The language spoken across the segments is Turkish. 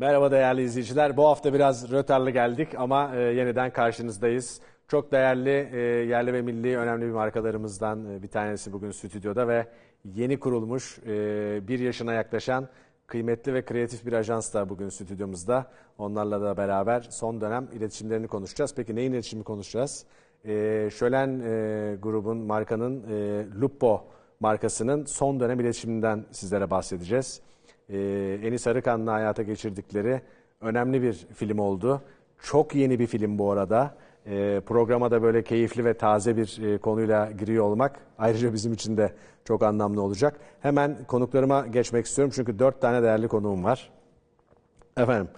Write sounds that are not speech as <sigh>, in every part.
Merhaba değerli izleyiciler. Bu hafta biraz rötarlı geldik ama e, yeniden karşınızdayız. Çok değerli e, yerli ve milli önemli bir markalarımızdan e, bir tanesi bugün stüdyoda ve yeni kurulmuş e, bir yaşına yaklaşan kıymetli ve kreatif bir ajans da bugün stüdyomuzda. Onlarla da beraber son dönem iletişimlerini konuşacağız. Peki neyin iletişimi konuşacağız? E, Şölen e, grubun markanın e, Lupo markasının son dönem iletişiminden sizlere bahsedeceğiz e, Enis Arıkan'la hayata geçirdikleri önemli bir film oldu. Çok yeni bir film bu arada. E, programa da böyle keyifli ve taze bir e, konuyla giriyor olmak ayrıca bizim için de çok anlamlı olacak. Hemen konuklarıma geçmek istiyorum çünkü dört tane değerli konuğum var. Efendim,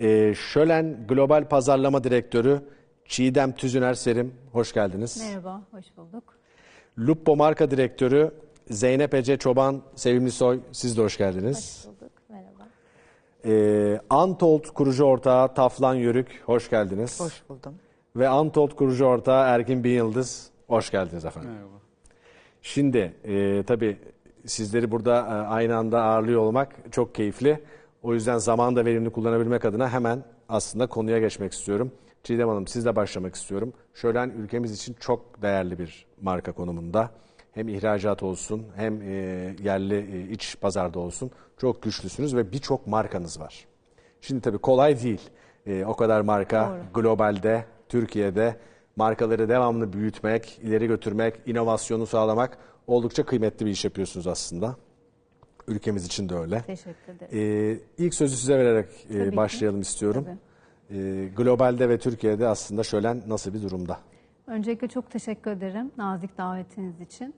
e, Şölen Global Pazarlama Direktörü Çiğdem Tüzüner Serim, hoş geldiniz. Merhaba, hoş bulduk. Lupo Marka Direktörü Zeynep Ece Çoban Sevimli Soy, siz de hoş geldiniz. Hoş bulduk, merhaba. Ee, Antold kurucu ortağı Taflan Yörük, hoş geldiniz. Hoş buldum. Ve Antold kurucu ortağı Erkin Bin Yıldız, hoş geldiniz efendim. Merhaba. Şimdi e, tabii sizleri burada e, aynı anda ağırlıyor olmak çok keyifli. O yüzden zamanı da verimli kullanabilmek adına hemen aslında konuya geçmek istiyorum. Çiğdem Hanım sizle başlamak istiyorum. Şölen ülkemiz için çok değerli bir marka konumunda. Hem ihracat olsun hem e, yerli e, iç pazarda olsun çok güçlüsünüz ve birçok markanız var. Şimdi tabii kolay değil. E, o kadar marka globalde, Türkiye'de markaları devamlı büyütmek, ileri götürmek, inovasyonu sağlamak oldukça kıymetli bir iş yapıyorsunuz aslında. Ülkemiz için de öyle. Teşekkür ederim. Ee, ilk sözü size vererek e, Tabii ki. başlayalım istiyorum. Tabii. Ee, globalde ve Türkiye'de aslında şölen nasıl bir durumda? Öncelikle çok teşekkür ederim nazik davetiniz için.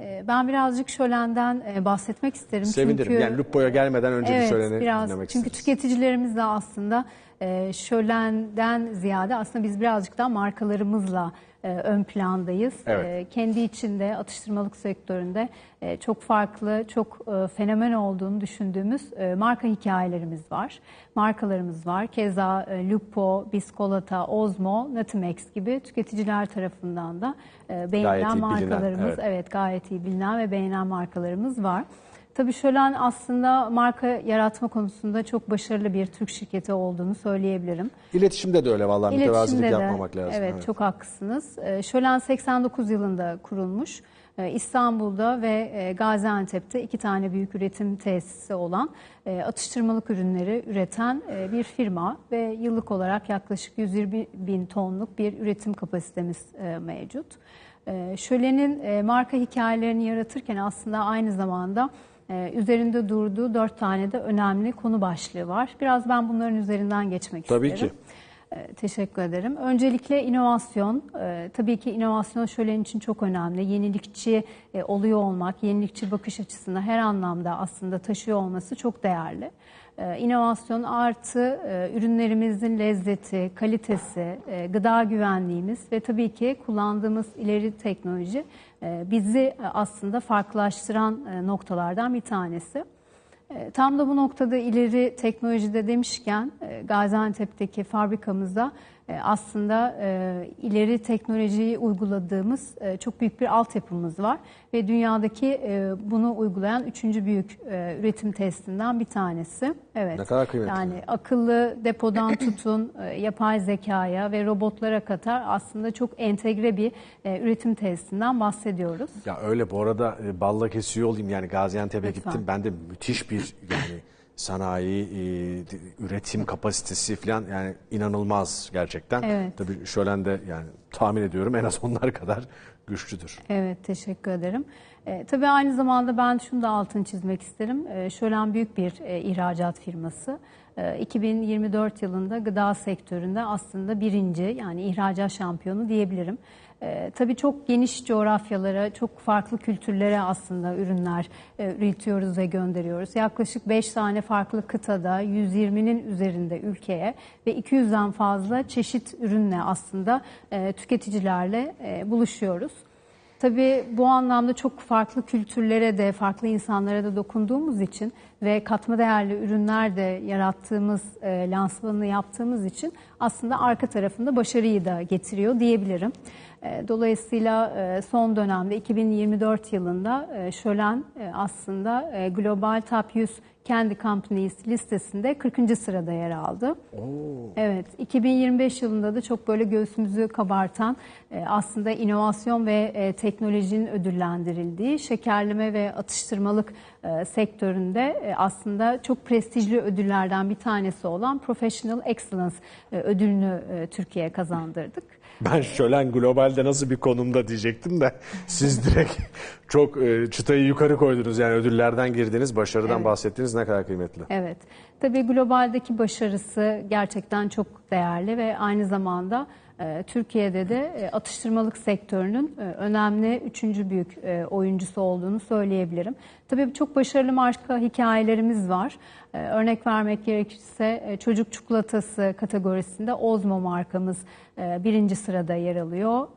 Ee, Ben birazcık Şölen'den e, bahsetmek isterim. Sevinirim. Çünkü, yani Lupo'ya gelmeden önce bir evet, şöleni biraz, dinlemek Çünkü isteriz. tüketicilerimiz de aslında e, Şölen'den ziyade aslında biz birazcık daha markalarımızla e, ön plandayız. Evet. E, kendi içinde atıştırmalık sektöründe e, çok farklı, çok e, fenomen olduğunu düşündüğümüz e, marka hikayelerimiz var. Markalarımız var. Keza e, Lupo, Biskolata, Ozmo, Natimex gibi tüketiciler tarafından da e, beğenilen bilinen, markalarımız, evet. evet gayet iyi bilinen ve beğenen markalarımız var. Tabii Şölen aslında marka yaratma konusunda çok başarılı bir Türk şirketi olduğunu söyleyebilirim. İletişimde de öyle vallahi mütevazilik yapmamak lazım. Evet, çok haklısınız. Ee, Şölen 89 yılında kurulmuş. Ee, İstanbul'da ve e, Gaziantep'te iki tane büyük üretim tesisi olan e, atıştırmalık ürünleri üreten e, bir firma ve yıllık olarak yaklaşık 120 bin tonluk bir üretim kapasitemiz mevcut. E, Şölen'in marka hikayelerini yaratırken aslında aynı zamanda e, üzerinde durduğu dört tane de önemli konu başlığı var. Biraz ben bunların üzerinden geçmek Tabii isterim. ki. Ee, Teşekkür ederim. Öncelikle inovasyon. Ee, Tabii ki inovasyon şölen için çok önemli. Yenilikçi e, oluyor olmak, yenilikçi bakış açısını her anlamda aslında taşıyor olması çok değerli. Ee, İnovasyon artı e, ürünlerimizin lezzeti, kalitesi, e, gıda güvenliğimiz ve tabii ki kullandığımız ileri teknoloji e, bizi aslında farklılaştıran noktalardan bir tanesi. Tam da bu noktada ileri teknolojide demişken Gaziantep'teki fabrikamızda aslında e, ileri teknolojiyi uyguladığımız e, çok büyük bir altyapımız var ve dünyadaki e, bunu uygulayan üçüncü büyük e, üretim testinden bir tanesi. Evet. Ne kadar kıymetli. Yani akıllı depodan <clears throat> tutun e, yapay zekaya ve robotlara kadar aslında çok entegre bir e, üretim testinden bahsediyoruz. Ya öyle bu arada e, balla kesiyor olayım yani Gaziantep'e gittim. Ben de müthiş bir yani sanayi, e, üretim kapasitesi falan yani inanılmaz gerçekten. Evet. Tabii şölen de yani tahmin ediyorum en az onlar kadar güçlüdür. Evet, teşekkür ederim. E, tabii aynı zamanda ben şunu da altını çizmek isterim. E, Şölen büyük bir e, ihracat firması. E, 2024 yılında gıda sektöründe aslında birinci yani ihracat şampiyonu diyebilirim. E, tabii çok geniş coğrafyalara, çok farklı kültürlere aslında ürünler e, üretiyoruz ve gönderiyoruz. Yaklaşık 5 tane farklı kıtada, 120'nin üzerinde ülkeye ve 200'den fazla çeşit ürünle aslında e, tüketicilerle e, buluşuyoruz. Tabii bu anlamda çok farklı kültürlere de, farklı insanlara da dokunduğumuz için ve katma değerli ürünler de yarattığımız, e, lansmanını yaptığımız için aslında arka tarafında başarıyı da getiriyor diyebilirim. E, Dolayısıyla e, son dönemde 2024 yılında e, Şölen e, aslında e, Global Top 100 kendi Companies listesinde 40. sırada yer aldı. Evet, 2025 yılında da çok böyle göğsümüzü kabartan e, aslında inovasyon ve e, teknolojinin ödüllendirildiği şekerleme ve atıştırmalık e, sektöründe e, aslında çok prestijli ödüllerden bir tanesi olan Professional Excellence e, ödülünü e, Türkiye'ye kazandırdık. Ben Şölen Global'de nasıl bir konumda diyecektim de siz direkt <laughs> çok e, çıtayı yukarı koydunuz. Yani ödüllerden girdiniz, başarıdan Evet. bahsettiniz ne kadar kıymetli. Evet. Tabii globaldeki başarısı gerçekten çok değerli ve aynı zamanda e, Türkiye'de de e, atıştırmalık sektörünün e, önemli üçüncü büyük oyuncusu olduğunu söyleyebilirim. Tabii çok başarılı marka hikayelerimiz var. Örnek vermek gerekirse çocuk çikolatası kategorisinde Ozmo markamız birinci sırada yer alıyor.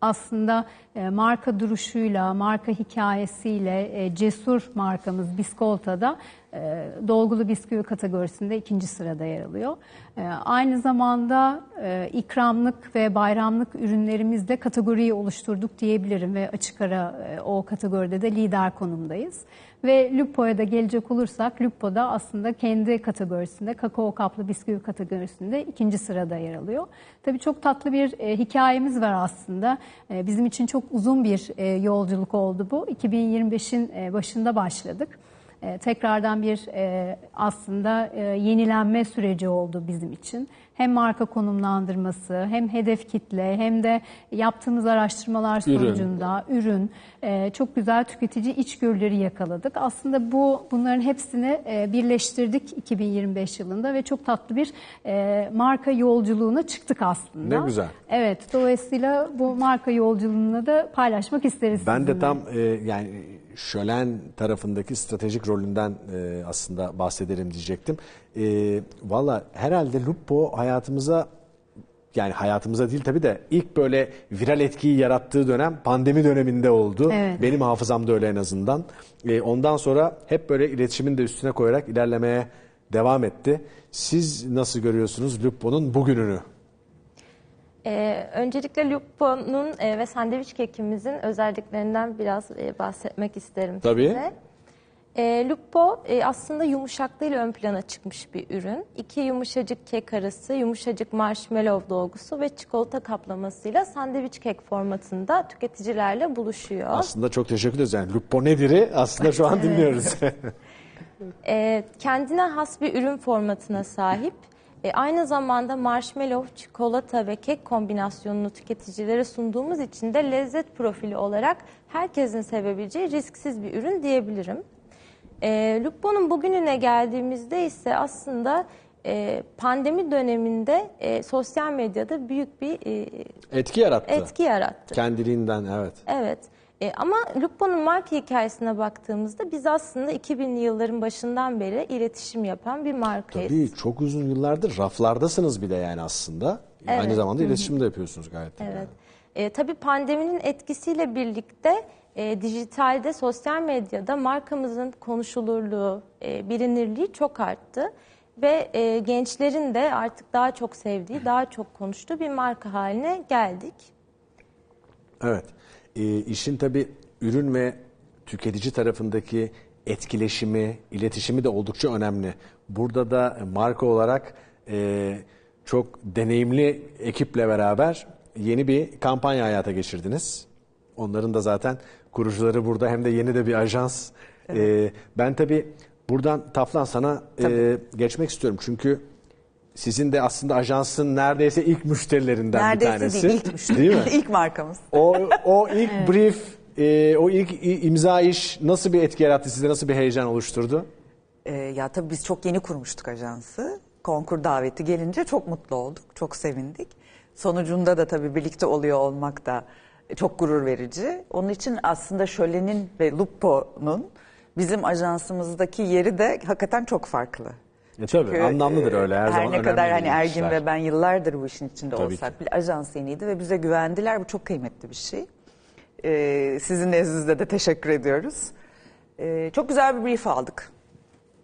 Aslında marka duruşuyla, marka hikayesiyle e, cesur markamız Biskolta'da e, dolgulu bisküvi kategorisinde ikinci sırada yer alıyor. E, aynı zamanda e, ikramlık ve bayramlık ürünlerimizde kategoriyi oluşturduk diyebilirim ve açık ara e, o kategoride de lider konumdayız. Ve Lupo'ya da gelecek olursak Lupo da aslında kendi kategorisinde kakao kaplı bisküvi kategorisinde ikinci sırada yer alıyor. Tabii çok tatlı bir e, hikayemiz var aslında. E, bizim için çok uzun bir e, yolculuk oldu bu. 2025'in e, başında başladık. E, tekrardan bir e, aslında e, yenilenme süreci oldu bizim için. Hem marka konumlandırması, hem hedef kitle, hem de yaptığımız araştırmalar Ürün. sonucunda ürün, e, çok güzel tüketici içgörüleri yakaladık. Aslında bu bunların hepsini e, birleştirdik 2025 yılında ve çok tatlı bir e, marka yolculuğuna çıktık aslında. Ne güzel. Evet, dolayısıyla bu marka yolculuğunu da paylaşmak isteriz Ben de sizinle. tam e, yani Şölen tarafındaki stratejik rolünden e, aslında bahsederim diyecektim. E, Valla herhalde Lupo hayatımıza yani hayatımıza değil tabii de ilk böyle viral etkiyi yarattığı dönem pandemi döneminde oldu. Evet. Benim hafızamda öyle en azından. E, ondan sonra hep böyle iletişimin de üstüne koyarak ilerlemeye devam etti. Siz nasıl görüyorsunuz Lupo'nun bugününü? Ee, öncelikle Lupo'nun e, ve sandviç kekimizin özelliklerinden biraz e, bahsetmek isterim Tabii. size. E, Lupo e, aslında yumuşaklığıyla ön plana çıkmış bir ürün. İki yumuşacık kek arası, yumuşacık marshmallow dolgusu ve çikolata kaplamasıyla sandviç kek formatında tüketicilerle buluşuyor. Aslında çok teşekkür ederiz. Yani Lupo nedir'i aslında şu an <laughs> dinliyoruz. E, kendine has bir ürün formatına sahip. E, aynı zamanda marshmallow, çikolata ve kek kombinasyonunu tüketicilere sunduğumuz için de lezzet profili olarak herkesin sevebileceği risksiz bir ürün diyebilirim. E, Lupo'nun bugününe geldiğimizde ise aslında e, pandemi döneminde e, sosyal medyada büyük bir e, Etki yarattı. etki yarattı. Kendiliğinden evet. Evet. E, ama Lupo'nun marka hikayesine baktığımızda biz aslında 2000'li yılların başından beri iletişim yapan bir markayız. Tabii çok uzun yıllardır raflardasınız bile yani aslında. Aynı Evet. zamanda iletişim de yapıyorsunuz gayet. Evet. E, tabii pandeminin etkisiyle birlikte e, dijitalde, sosyal medyada markamızın konuşulurluğu, e, bilinirliği çok arttı. Ve e, gençlerin de artık daha çok sevdiği, daha çok konuştuğu bir marka haline geldik. Evet. Ee, işin tabii ürün ve tüketici tarafındaki etkileşimi, iletişimi de oldukça önemli. Burada da marka olarak e, çok deneyimli ekiple beraber yeni bir kampanya hayata geçirdiniz. Onların da zaten kurucuları burada hem de yeni de bir ajans. Ee, ben tabii buradan Taflan sana e, geçmek istiyorum. Çünkü sizin de aslında ajansın neredeyse ilk müşterilerinden Neredeyse bir tanesi. değil, ilk müşteri. Değil mi? <laughs> ilk markamız. O, o ilk brief, e, o ilk imza iş nasıl bir etki yarattı size, nasıl bir heyecan oluşturdu? Ee, ya tabii biz çok yeni kurmuştuk ajansı. Konkur daveti gelince çok mutlu olduk, çok sevindik. Sonucunda da tabii birlikte oluyor olmak da çok gurur verici. Onun için aslında Şölen'in ve Lupo'nun bizim ajansımızdaki yeri de hakikaten çok farklı. E, tabii Çünkü, anlamlıdır öyle her, her zaman ne önemli kadar hani Ergin işler. ve ben yıllardır bu işin içinde Tabii olsak ki. bile ajans yeniydi ve bize güvendiler. Bu çok kıymetli bir şey. Ee, sizin nezdinizde de teşekkür ediyoruz. Ee, çok güzel bir brief aldık.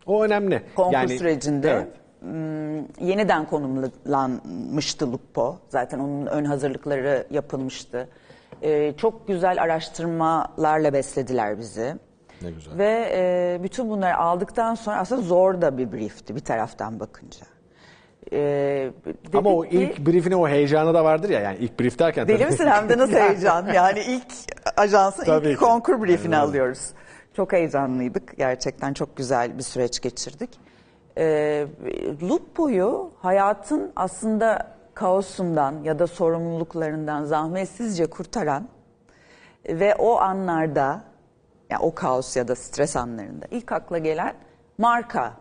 O önemli. Konkur Yani- sürecinde Evet. m, yeniden konumlanmıştı Lupo. Zaten onun ön hazırlıkları yapılmıştı. Ee, çok güzel araştırmalarla beslediler bizi. Ne güzel. Ve e, bütün bunları aldıktan sonra aslında zor da bir briefti bir taraftan bakınca. Ee, Ama o dedik ki- ilk briefine o heyecanı da vardır ya. Yani ilk brief derken Deli tabii- misin hem de nasıl <laughs> heyecan? Yani ilk ajansın Tabii ilk ki. konkur briefini alıyoruz. Çok heyecanlıydık. Gerçekten çok güzel bir süreç geçirdik. Ee, Lupo'yu hayatın aslında kaosundan ya da sorumluluklarından zahmetsizce kurtaran ve o anlarda yani o kaos ya da stres anlarında ilk akla gelen marka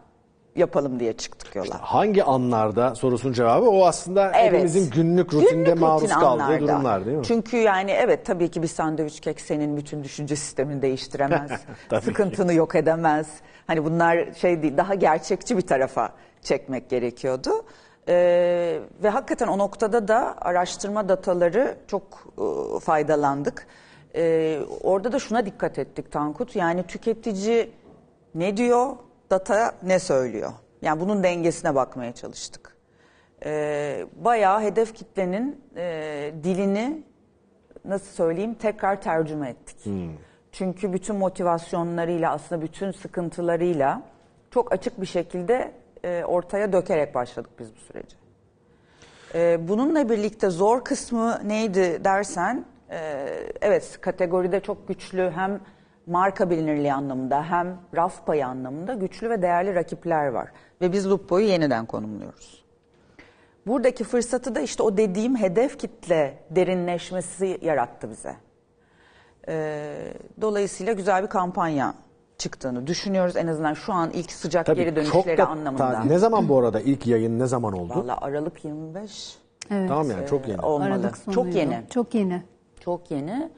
yapalım diye çıktık yola. Hangi anlarda sorusunun cevabı o aslında Evet. hepimizin günlük rutinde Günlük maruz rutin kaldığı anlarda. durumlar değil mi? Çünkü yani evet tabii ki bir sandviç kek senin bütün düşünce sistemini değiştiremez. <laughs> Sıkıntını yok edemez. Hani bunlar şey değil daha gerçekçi bir tarafa çekmek gerekiyordu. Ee, ve hakikaten o noktada da araştırma dataları çok e, faydalandık. Ee, orada da şuna dikkat ettik Tankut. Yani tüketici ne diyor, data ne söylüyor? Yani bunun dengesine bakmaya çalıştık e, bayağı hedef kitlenin e, dilini nasıl söyleyeyim tekrar tercüme ettik. Çünkü bütün motivasyonlarıyla aslında bütün sıkıntılarıyla çok açık bir şekilde e, ortaya dökerek başladık biz bu sürece. E, bununla birlikte zor kısmı neydi dersen e, evet kategoride çok güçlü hem marka bilinirliği anlamında hem raf payı anlamında güçlü ve değerli rakipler var. Ve biz Lupo'yu yeniden konumluyoruz. Buradaki fırsatı da işte o dediğim hedef kitle derinleşmesi yarattı bize. Ee, dolayısıyla güzel bir kampanya çıktığını düşünüyoruz. En azından şu an ilk sıcak Tabii geri çok dönüşleri da anlamında. ta- ne zaman bu arada ilk yayın ne zaman oldu? Valla Aralık 25 Evet. Tamam yani çok yeni. olmalı. Aralık sonuydu. Çok yeni. Çok yeni. Çok yeni.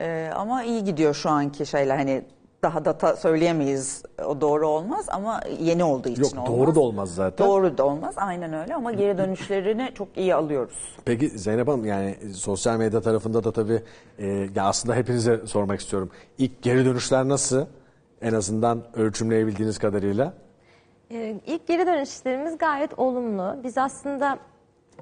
Ee, ama iyi gidiyor şu anki şeyler. Hani daha data söyleyemeyiz. O doğru olmaz ama yeni olduğu için Yok olmaz. doğru da olmaz zaten. Doğru da olmaz. Aynen öyle ama geri dönüşlerini çok iyi alıyoruz. Peki Zeynep Hanım yani sosyal medya tarafında da tabii e, ya aslında hepinize sormak istiyorum. İlk geri dönüşler nasıl? En azından ölçümleyebildiğiniz kadarıyla. Ee, İlk geri dönüşlerimiz gayet olumlu. Biz aslında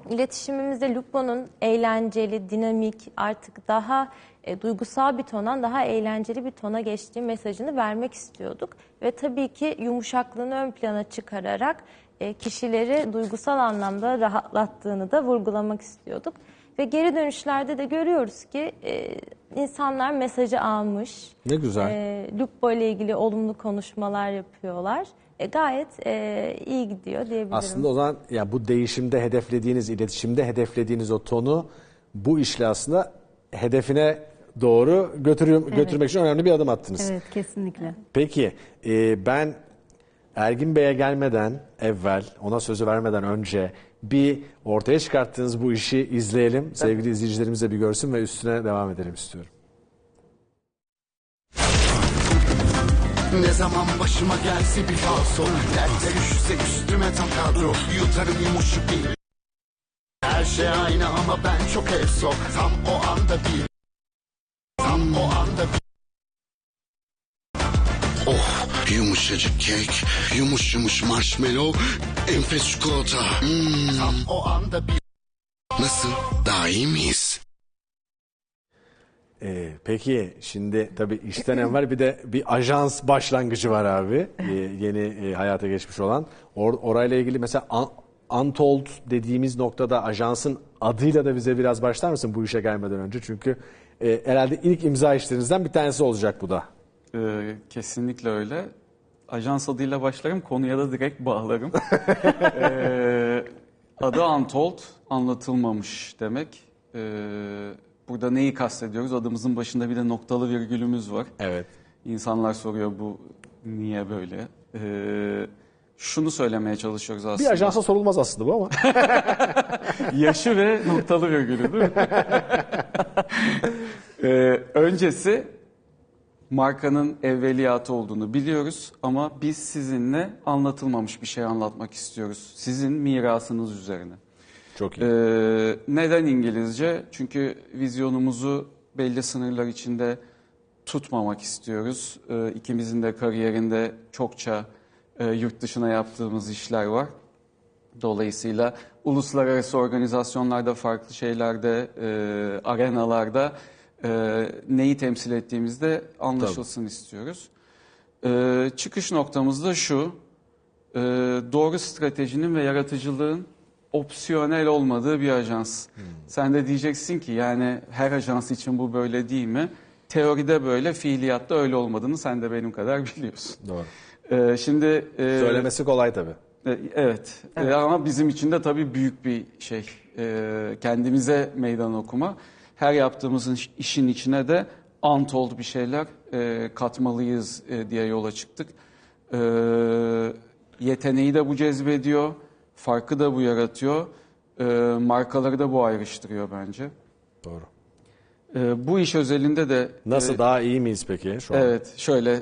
iletişimimizde Lupo'nun eğlenceli, dinamik, artık daha e, duygusal bir tondan daha eğlenceli bir tona geçtiği mesajını vermek istiyorduk. Ve tabii ki yumuşaklığını ön plana çıkararak e, kişileri duygusal anlamda rahatlattığını da vurgulamak istiyorduk. Ve geri dönüşlerde de görüyoruz ki e, insanlar mesajı almış. Ne güzel. E, Lupo ile ilgili olumlu konuşmalar yapıyorlar. E, gayet e, iyi gidiyor diyebilirim. Aslında o zaman ya bu değişimde hedeflediğiniz, iletişimde hedeflediğiniz o tonu bu işle aslında hedefine doğru götürüyor, götürmek için önemli bir adım attınız. Evet kesinlikle. Peki e, ben Ergin Bey'e gelmeden evvel, ona sözü vermeden önce bir ortaya çıkarttığınız bu işi izleyelim. Sevgili izleyicilerimiz de bir görsün ve üstüne devam edelim istiyorum. Ne zaman başıma gelse bir falso Dertte düşse üstüme takado Yutarım yumuşak bir Her şey aynı ama ben çok efso Tam o anda bir Tam o anda Oh yumuşacık kek Yumuş yumuş marshmallow Enfes çikolata Hmm. Tam o anda bir Nasıl? Daha iyi miyiz? Ee, peki şimdi tabii işten evvel bir de bir ajans başlangıcı var abi. Ee, yeni e, hayata geçmiş olan. Or, orayla ilgili mesela Untold dediğimiz noktada ajansın adıyla da bize biraz başlar mısın bu işe gelmeden önce? Çünkü e, herhalde ilk imza işlerinizden bir tanesi olacak bu da. Ee, kesinlikle öyle. Ajans adıyla başlarım, konuya da direkt bağlarım. <laughs> Ee, adı Untold, anlatılmamış demek. Ee, burada neyi kastediyoruz? Adımızın başında bir de noktalı virgülümüz var. Evet. İnsanlar soruyor bu niye böyle? Ee, şunu söylemeye çalışıyoruz aslında. Bir ajansa sorulmaz aslında bu ama. <laughs> Yaşı ve noktalı virgülü değil mi? <laughs> Ee, öncesi markanın evveliyatı olduğunu biliyoruz ama biz sizinle anlatılmamış bir şey anlatmak istiyoruz. Sizin mirasınız üzerine. Çok iyi. Ee, neden İngilizce? Çünkü vizyonumuzu belli sınırlar içinde tutmamak istiyoruz. Ee, ikimizin de kariyerinde çokça e, yurt dışına yaptığımız işler var. Dolayısıyla uluslararası organizasyonlarda, farklı şeylerde, e, arenalarda e, neyi temsil ettiğimizde anlaşılsın istiyoruz. E, çıkış noktamız da şu, e, doğru stratejinin ve yaratıcılığın opsiyonel olmadığı bir ajans. Sen de diyeceksin ki yani her ajans için bu böyle değil mi? Teoride böyle, fiiliyatta öyle olmadığını sen de benim kadar biliyorsun. Doğru. E, şimdi e, Söylemesi kolay tabii. e, Evet. E, ama bizim için de tabii büyük bir şey. E, kendimize meydan okuma. Her yaptığımızın iş- işin içine de untold bir şeyler e, katmalıyız e, diye yola çıktık. E, yeteneği de bu cezbediyor. Farkı da bu yaratıyor. E, markaları da bu ayrıştırıyor bence. Doğru. E, bu iş özelinde de... Nasıl e, daha iyi miyiz peki şu an? Evet, şöyle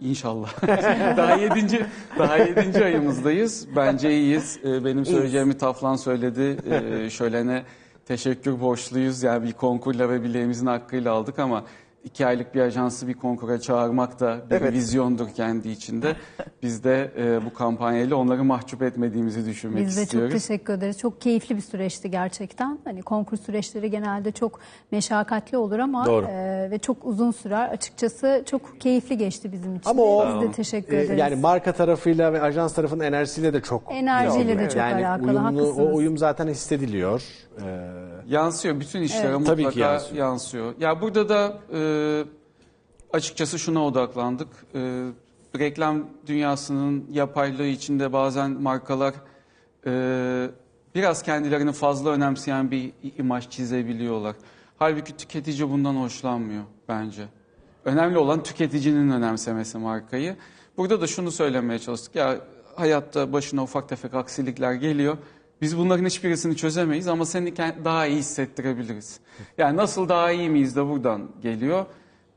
inşallah. <laughs> daha yedinci, daha yedinci ayımızdayız. Bence iyiyiz. Ee, Benim söyleyeceğimi Taflan söyledi. Ee, Şölene teşekkür borçluyuz. Yani bir konkurla ve bileğimizin hakkıyla aldık ama iki aylık bir ajansı bir konkura çağırmak da bir Evet. vizyondur kendi içinde. Biz de e, bu kampanyayla onları mahcup etmediğimizi düşünmek Biz de istiyoruz. çok teşekkür ederiz. Çok keyifli bir süreçti gerçekten. Hani konkur süreçleri genelde çok meşakkatli olur ama Doğru. e, ve çok uzun sürer. Açıkçası çok keyifli geçti bizim için. Ama o Biz de teşekkür e, ederiz. yani marka tarafıyla ve ajans tarafının enerjisiyle de çok Enerjiyle de yani çok alakalı, uyumlu, haklısınız. o uyum zaten hissediliyor. Ee, Yansıyor. Bütün işlere Evet. mutlaka Tabii ki yansıyor. yansıyor. Ya burada da e, açıkçası şuna odaklandık. E, reklam dünyasının yapaylığı içinde bazen markalar e, biraz kendilerini fazla önemseyen bir imaj çizebiliyorlar. Halbuki tüketici bundan hoşlanmıyor bence. Önemli olan tüketicinin önemsemesi markayı. Burada da şunu söylemeye çalıştık. Ya hayatta başına ufak tefek aksilikler geliyor. Biz bunların hiçbirisini çözemeyiz ama seni daha iyi hissettirebiliriz. Yani nasıl daha iyi miyiz de buradan geliyor.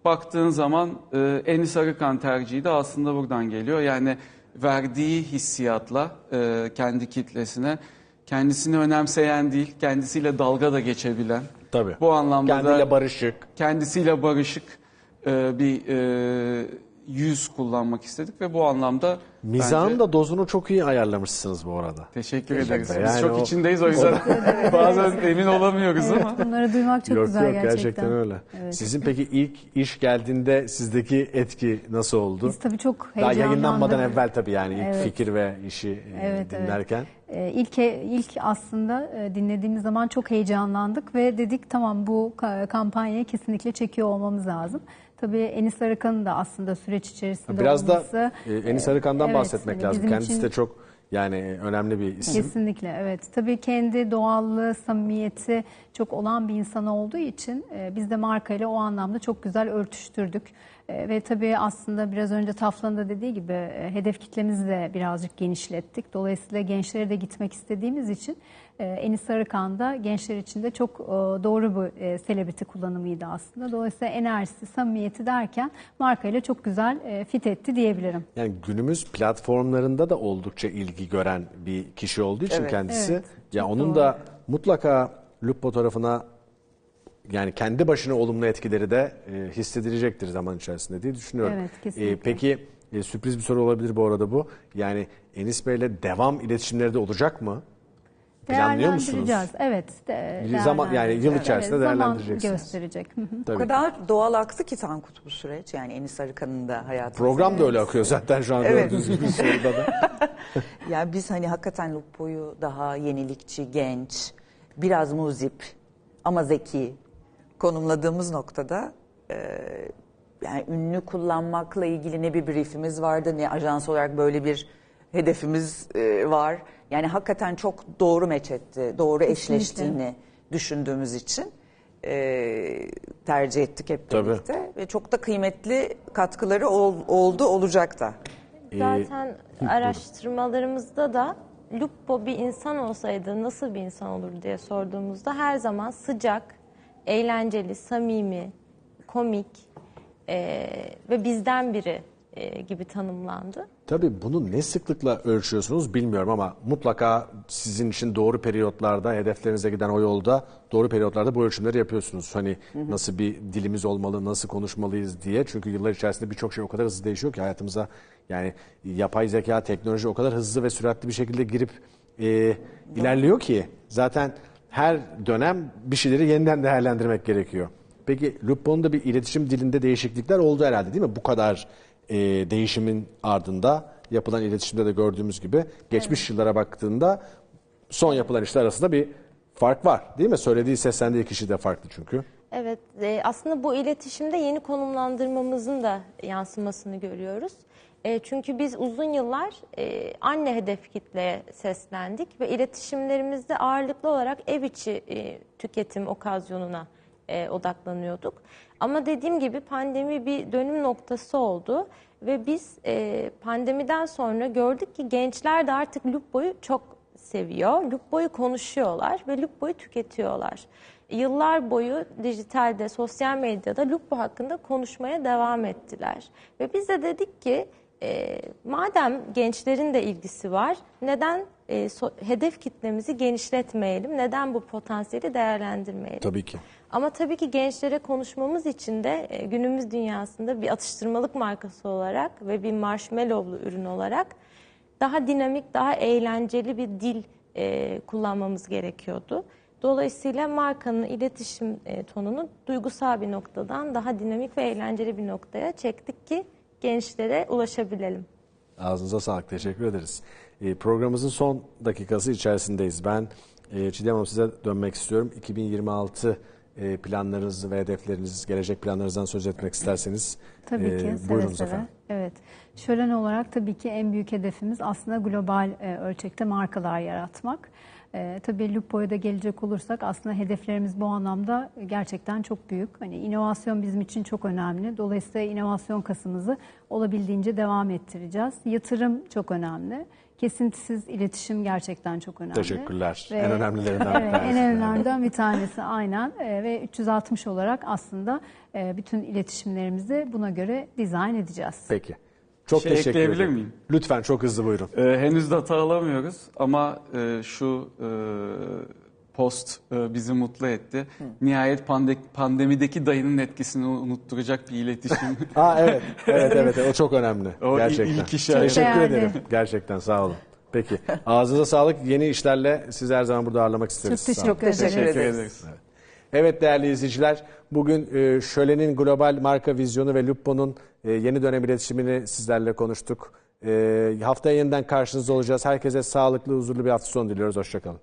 Baktığın zaman e, Enis Arıkan tercihi de aslında buradan geliyor. Yani verdiği hissiyatla e, kendi kitlesine kendisini önemseyen değil, kendisiyle dalga da geçebilen. tabii. Bu anlamda Kendiyle da barışık. kendisiyle barışık e, bir e, yüz kullanmak istedik ve bu anlamda Mizahın bence- da dozunu çok iyi ayarlamışsınız bu arada. teşekkür ederiz. Biz Yani çok o- içindeyiz o yüzden <laughs> bazen emin olamıyoruz ama. Bunları duymak çok yok güzel yok gerçekten. gerçekten öyle. Evet. Sizin peki ilk iş geldiğinde sizdeki etki nasıl oldu? Biz tabii çok Daha heyecanlandık. yayınlanmadan evvel tabii yani ilk Evet. fikir ve işi e, Evet, evet. dinlerken. Ee, İlk ilk aslında e, dinlediğimiz zaman çok heyecanlandık ve dedik tamam bu ka- kampanyayı kesinlikle çekiyor olmamız lazım. Tabii Enis Arıkan'ın da aslında süreç içerisinde Biraz da olması. e, Enis Arıkan'dan evet, bahsetmek hani lazım. Kendisi için- de çok yani önemli bir isim. Kesinlikle evet. Tabii kendi doğallığı, samimiyeti çok olan bir insan olduğu için e, biz de markayla o anlamda çok güzel örtüştürdük. E, ve tabii aslında biraz önce Taflan'ın da dediği gibi e, hedef kitlemizi de birazcık genişlettik. Dolayısıyla gençlere de gitmek istediğimiz için Enis Arıkan da gençler için de çok e, doğru bir e, celebrity kullanımıydı aslında. Dolayısıyla enerjisi, samimiyeti derken markayla çok güzel e, fit etti diyebilirim. Yani günümüz platformlarında da oldukça ilgi gören bir kişi olduğu için Evet. kendisi. Evet, ya çok onun doğru. da mutlaka Lup fotoğrafına yani kendi başına olumlu etkileri de e, hissedilecektir zaman içerisinde diye düşünüyorum. Evet, kesinlikle. E, peki e, sürpriz bir soru olabilir bu arada bu. Yani Enis Bey'le devam iletişimleri de olacak mı? Planlıyor musunuz? Değerlendireceğiz. Evet. de- zaman- yani yıl değerlendireceğiz. içerisinde Evet, zaman değerlendireceksiniz. gösterecek. Hı hı. Tabii. O kadar doğal aktı ki Tankut bu süreç. Yani Enis Arıkan'ın da hayatı. Program da öyle akıyor zaten şu an Evet. gördüğünüz gibi soruda da. Yani biz hani hakikaten Lupo'yu daha yenilikçi, genç, biraz muzip ama zeki konumladığımız noktada e, yani ünlü kullanmakla ilgili ne bir briefimiz vardı ne ajans olarak böyle bir hedefimiz e, var. Yani hakikaten çok doğru meç etti, doğru eşleştiğini düşündüğümüz için e, tercih ettik hep Tabii. birlikte. Ve çok da kıymetli katkıları ol- oldu, olacak da. Zaten araştırmalarımızda da Lupo bir insan olsaydı nasıl bir insan olur diye sorduğumuzda her zaman sıcak, eğlenceli, samimi, komik eee, ve bizden biri e, gibi tanımlandı. Tabii bunu ne sıklıkla ölçüyorsunuz bilmiyorum ama mutlaka sizin için doğru periyotlarda, hedeflerinize giden o yolda doğru periyotlarda bu ölçümleri yapıyorsunuz. Hani nasıl bir dilimiz olmalı, nasıl konuşmalıyız diye. Çünkü yıllar içerisinde birçok şey o kadar hızlı değişiyor ki hayatımıza yani yapay zeka, teknoloji o kadar hızlı ve süratli bir şekilde girip e, ilerliyor ki zaten her dönem bir şeyleri yeniden değerlendirmek gerekiyor. Peki Lupo'nun bir iletişim dilinde değişiklikler oldu herhalde değil mi? Bu kadar e, değişimin ardında yapılan iletişimde de gördüğümüz gibi geçmiş yıllara baktığında son yapılan işler arasında bir fark var değil mi? Söylediği seslendiği kişi de farklı çünkü. Evet, e, aslında bu iletişimde yeni konumlandırmamızın da yansımasını görüyoruz. E, çünkü biz uzun yıllar e, anne hedef kitleye seslendik ve iletişimlerimizde ağırlıklı olarak ev içi e, tüketim okazyonuna e, odaklanıyorduk. Ama dediğim gibi pandemi bir dönüm noktası oldu ve biz e, pandemiden sonra gördük ki gençler de artık Lupo'yu çok seviyor. Lupo'yu konuşuyorlar ve Lupo'yu tüketiyorlar. Yıllar boyu dijitalde, sosyal medyada Lupo hakkında konuşmaya devam ettiler. Ve biz de dedik ki e, madem gençlerin de ilgisi var, neden e, so- hedef kitlemizi genişletmeyelim, neden bu potansiyeli değerlendirmeyelim? Tabii ki. Ama tabii ki gençlere konuşmamız için de e, günümüz dünyasında bir atıştırmalık markası olarak ve bir marshmallowlu ürün olarak daha dinamik, daha eğlenceli bir dil e, kullanmamız gerekiyordu. Dolayısıyla markanın iletişim e, tonunu duygusal bir noktadan daha dinamik ve eğlenceli bir noktaya çektik ki gençlere ulaşabilelim. Ağzınıza sağlık. Teşekkür ederiz. E, programımızın son dakikası içerisindeyiz. Ben e, Çiğdem Hanım size dönmek istiyorum. 2026 e, planlarınız ve hedefleriniz, gelecek planlarınızdan söz etmek isterseniz. Tabii e, ki buyurunuz seve. efendim. Evet. Şölen olarak tabii ki en büyük hedefimiz aslında global e, ölçekte markalar yaratmak. E, tabii Lupo'ya da gelecek olursak aslında hedeflerimiz bu anlamda gerçekten çok büyük. Hani inovasyon bizim için çok önemli. Dolayısıyla inovasyon kasımızı olabildiğince devam ettireceğiz. Yatırım çok önemli. Kesintisiz iletişim gerçekten çok önemli. Teşekkürler. En önemlilerinden bir <laughs> evet, tanesi. En önemlilerinden bir tanesi aynen. E, ve 360 olarak aslında e, bütün iletişimlerimizi buna göre dizayn edeceğiz. Peki. Çok Şey teşekkür ekleyebilir ederim. miyim? Lütfen çok hızlı buyurun. Ee, henüz data alamıyoruz ama e, şu e, post e, bizi mutlu etti. Nihayet pande- pandemideki dayının etkisini unutturacak bir iletişim. <laughs> Aa evet. Evet evet o çok önemli. O Gerçekten. ilk işaret. Teşekkür Değerli. ederim. Gerçekten sağ olun. Peki. Ağzınıza sağlık. Yeni işlerle sizi her zaman burada ağırlamak isteriz. Çok olun. teşekkür ederim. Teşekkür Teşekkür ederiz. ederiz. Evet değerli izleyiciler, bugün e, Şölen'in global marka vizyonu ve Lupo'nun e, yeni dönem iletişimini sizlerle konuştuk. E, haftaya yeniden karşınızda olacağız. Herkese sağlıklı, huzurlu bir hafta sonu diliyoruz. Hoşçakalın.